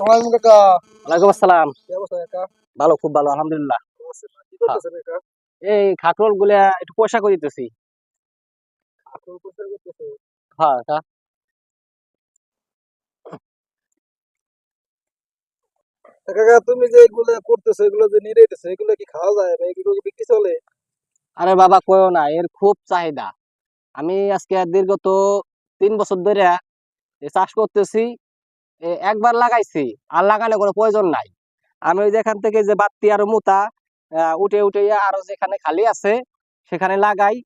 ওয়ালাইকুম আসসালাম। ভালো খুব ভালো আলহামদুলিল্লাহ। এই গুলা একটু পয়সা করে দিতেছি। করতেছে হ্যাঁ কা- কাকা তুমি যে এগুলো করতেছো এগুলো যে এগুলো কি খাওয়া যায় বা এগুলো কি বিক্রি চলে? আরে বাবা কয়ও না এর খুব চাহিদা। আমি আজকে দীর্ঘত তিন বছর ধরে চাষ করতেছি একবার লাগাইছি, আর লাগানো কোনো প্রয়োজন নাই। আমি ওই যে এখান থেকে যে বাত্তি আর মুতা উঠে উঠে আরও যেখানে খালি আছে, সেখানে লাগাই।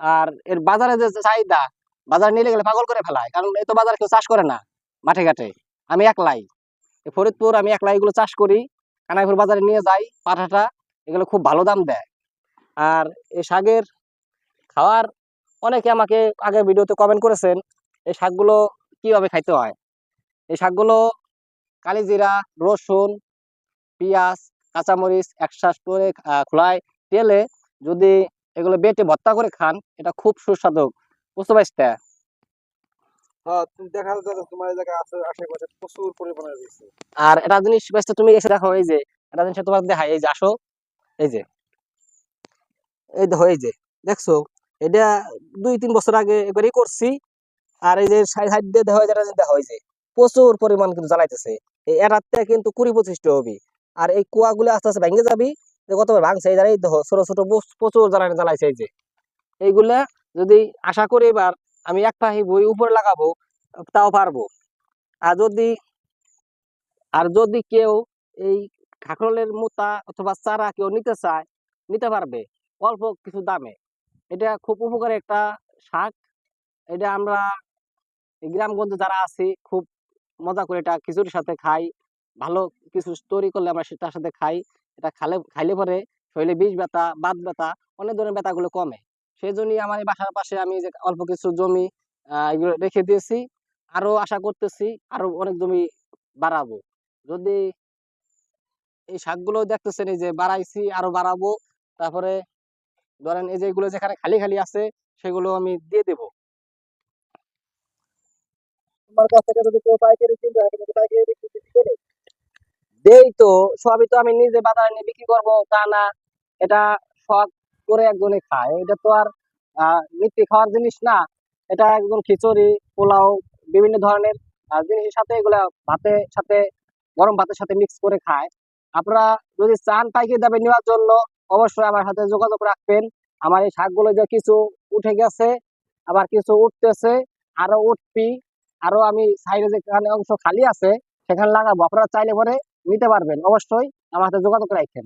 আর এর বাজারে যে চাহিদা, বাজারে নিয়ে গেলে পাগল করে ফেলায়, কারণ এই তো বাজারে কেউ চাষ করে না, মাঠে ঘাটে। আমি একলাই। ফরিদপুর আমি একলাই এগুলো চাষ করি, কানাইপুর বাজারে নিয়ে যাই, পাঠাটা, এগুলো খুব ভালো দাম দেয়। আর এই শাকের খাওয়ার, অনেকে আমাকে আগে ভিডিওতে কমেন্ট করেছেন এই শাকগুলো কীভাবে খাইতে হয়? এই শাকগুলো কালিজিরা রসুন পেঁয়াজ কাঁচামরিচ একসাথ করে খোলায় তেলে যদি এগুলো বেটে ভর্তা করে খান এটা খুব সুস্বাদু। বুঝতে পারছি হ্যাঁ দেখা আর এটা জিনিস তুমি এসে দেখো এই যে এটা জিনিস তোমার দেখাই এই যে আসো এই যে। এই দেখো এই যে দেখছ? এটা দুই তিন বছর আগে এবারই করছি আর এই যে সাইড দিয়ে দেখো যেটা দেখো এই যে। প্রচুর পরিমাণ কিন্তু জ্বালাইতেছে। এই এটাতে কিন্তু কুড়ি পঁচিশটা হবি। আর এই কুয়াগুলো আস্তে আস্তে ভেঙে যাবি, যে কতবার ভাঙছে এই দেখো, ছোট ছোট প্রচুর জ্বালানি জ্বালাইছে এই যে। এইগুলা যদি আশা করি এবার আমি এক পাহি বই উপরে লাগাবো, তাও পারব। আর যদি আর যদি কেউ এই খাকরলের মোতা অথবা চারা কেউ নিতে চায়, নিতে পারবে, অল্প কিছু দামে। এটা খুব উপকারী একটা শাক। এটা আমরা গ্রামগঞ্জে যারা আছি, খুব মজা করে এটা খিচুড়ির সাথে খাই। ভালো কিছু তৈরি করলে আমরা সেটার সাথে খাই। এটা খালে, খাইলে পরে শরীরে বিষ ব্যথা, বাত ব্যথা, অনেক ধরনের ব্যথাগুলো কমে। সেই জন্যই আমার এই বাসার পাশে আমি যে অল্প কিছু জমি এগুলো রেখে দিয়েছি। আরও আশা করতেছি আরও অনেক জমি বাড়াবো। যদি এই শাকগুলো দেখতেছেন, এই যে বাড়াইছি, আরও বাড়াবো। তারপরে ধরেন এই যে এগুলো যেখানে খালি খালি আছে, সেগুলো আমি দিয়ে দেব। তোমার কাছ থেকে যদি কেউ পাইকারি কিনতে হয় তুমি পাইকারি বিক্রি বিক্রি করো। দেই তো, সবই তো আমি নিজে বাজারে নিয়ে বিক্রি করব, তা না, এটা শখ করে একজনে খায়। এটা তো আর খাওয়ার জিনিস না, এটা একদম খিচুড়ি, পোলাও, বিভিন্ন ধরনের জিনিসের সাথে এগুলা ভাতের সাথে, গরম ভাতের সাথে মিক্স করে খায়। আপনারা যদি চান পাইকারি দামে নেওয়ার জন্য, অবশ্যই আমার সাথে যোগাযোগ রাখবেন। আমার এই শাকগুলো যে কিছু উঠে গেছে, আবার কিছু উঠতেছে, আরও উঠবি। আরও আমি সাইডে যেখানে অংশ খালি আছে, সেখানে লাগাবো। আপনারা চাইলে পরে নিতে পারবেন। অবশ্যই আমার সাথে যোগাযোগ রাখেন।